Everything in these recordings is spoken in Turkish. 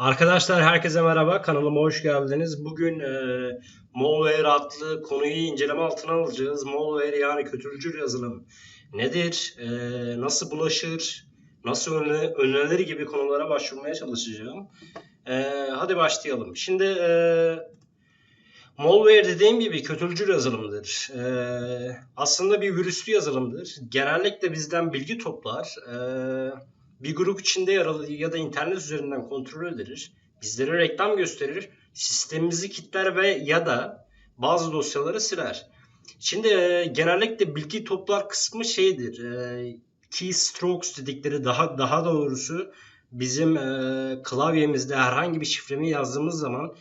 Arkadaşlar herkese merhaba. Kanalıma hoş geldiniz. Bugün e, malware adlı konuyu inceleme altına alacağız. Malware yani kötücül yazılım nedir? E, nasıl bulaşır? Nasıl önle, önlenir gibi konulara başvurmaya çalışacağım. E, hadi başlayalım. Şimdi e, malware dediğim gibi kötücül yazılımdır. E, aslında bir virüslü yazılımdır. Genellikle bizden bilgi toplar. E, bir grup içinde yer alır ya da internet üzerinden kontrol edilir. Bizlere reklam gösterir. Sistemimizi kilitler ve ya da bazı dosyaları siler. Şimdi e, genellikle bilgi toplar kısmı şeydir. E, keystrokes dedikleri daha daha doğrusu bizim e, klavyemizde herhangi bir şifremi yazdığımız zaman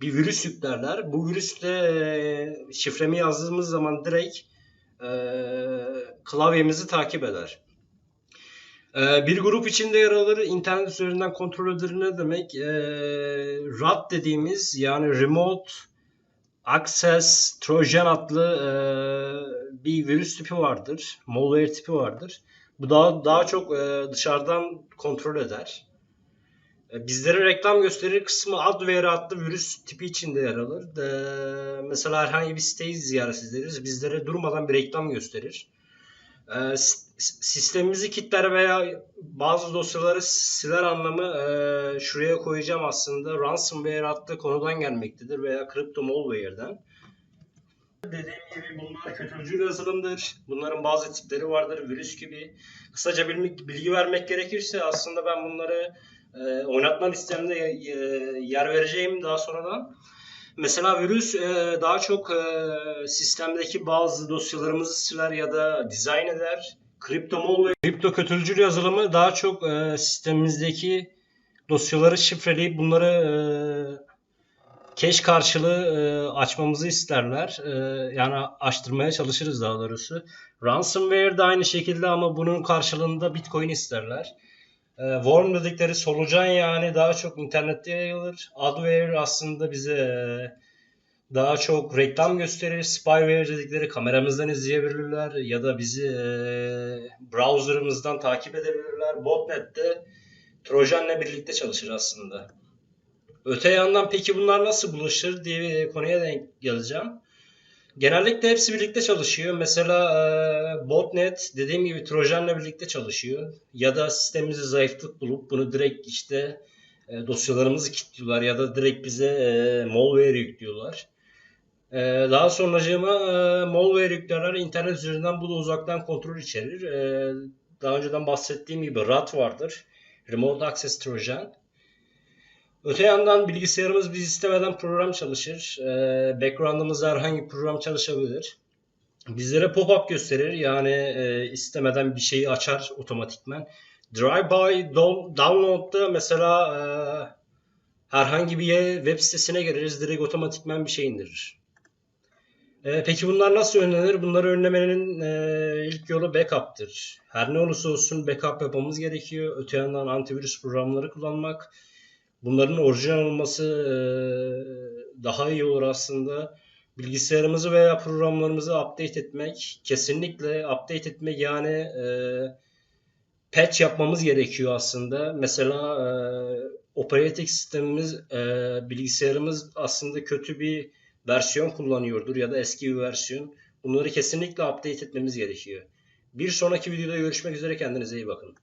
bir virüs yüklerler. Bu virüsle e, şifremi yazdığımız zaman direkt e, klavyemizi takip eder. Ee, bir grup içinde yer alır. İnternet üzerinden kontrol edilir ne demek? Ee, RAT dediğimiz yani Remote Access Trojan adlı e, bir virüs tipi vardır. Malware tipi vardır. Bu daha daha çok e, dışarıdan kontrol eder. E, bizlere reklam gösterir kısmı adware adlı virüs tipi içinde yer alır. E, mesela herhangi bir siteyi ziyaret ederiz. Bizlere durmadan bir reklam gösterir. E, sistemimizi kilitler veya bazı dosyaları siler anlamı e, şuraya koyacağım aslında. Ransomware adlı konudan gelmektedir veya Crypto Malware'den. Dediğim gibi bunlar kötücül yazılımdır. Bunların bazı tipleri vardır, virüs gibi. Kısaca bilgi vermek gerekirse aslında ben bunları e, oynatma listemde yer vereceğim daha sonradan. Mesela virüs e, daha çok e, sistemdeki bazı dosyalarımızı siler ya da dizayn eder. Kripto mol ve kripto kötülücül yazılımı daha çok e, sistemimizdeki dosyaları şifreleyip bunları cache karşılığı açmamızı isterler. Yani açtırmaya çalışırız daha doğrusu. Ransomware de aynı şekilde ama bunun karşılığında Bitcoin isterler. E, worm dedikleri solucan yani daha çok internette yayılır. Adware aslında bize e, daha çok reklam gösterir. Spyware dedikleri kameramızdan izleyebilirler ya da bizi e, browserımızdan takip edebilirler. Botnet de Trojan'la birlikte çalışır aslında. Öte yandan peki bunlar nasıl bulaşır diye konuya denk geleceğim. Genellikle hepsi birlikte çalışıyor. Mesela e, botnet dediğim gibi Trojan'la birlikte çalışıyor. Ya da sistemimizi zayıflık bulup bunu direkt işte e, dosyalarımızı kilitliyorlar ya da direkt bize e, malware yüklüyorlar. E, daha sonracığıma e, malware yüklerler internet üzerinden bu uzaktan kontrol içerir. E, daha önceden bahsettiğim gibi RAT vardır. Remote Access Trojan. Öte yandan bilgisayarımız biz istemeden program çalışır. E, background'ımızda herhangi bir program çalışabilir. Bizlere pop-up gösterir. Yani e, istemeden bir şeyi açar otomatikman. Drive-by download'da mesela e, herhangi bir web sitesine gireriz. Direkt otomatikman bir şey indirir. E, peki bunlar nasıl önlenir? Bunları önlemenin e, ilk yolu backup'tır. Her ne olursa olsun backup yapmamız gerekiyor. Öte yandan antivirüs programları kullanmak Bunların orijinal olması daha iyi olur aslında. Bilgisayarımızı veya programlarımızı update etmek, kesinlikle update etmek yani e, patch yapmamız gerekiyor aslında. Mesela e, operating sistemimiz, e, bilgisayarımız aslında kötü bir versiyon kullanıyordur ya da eski bir versiyon. Bunları kesinlikle update etmemiz gerekiyor. Bir sonraki videoda görüşmek üzere kendinize iyi bakın.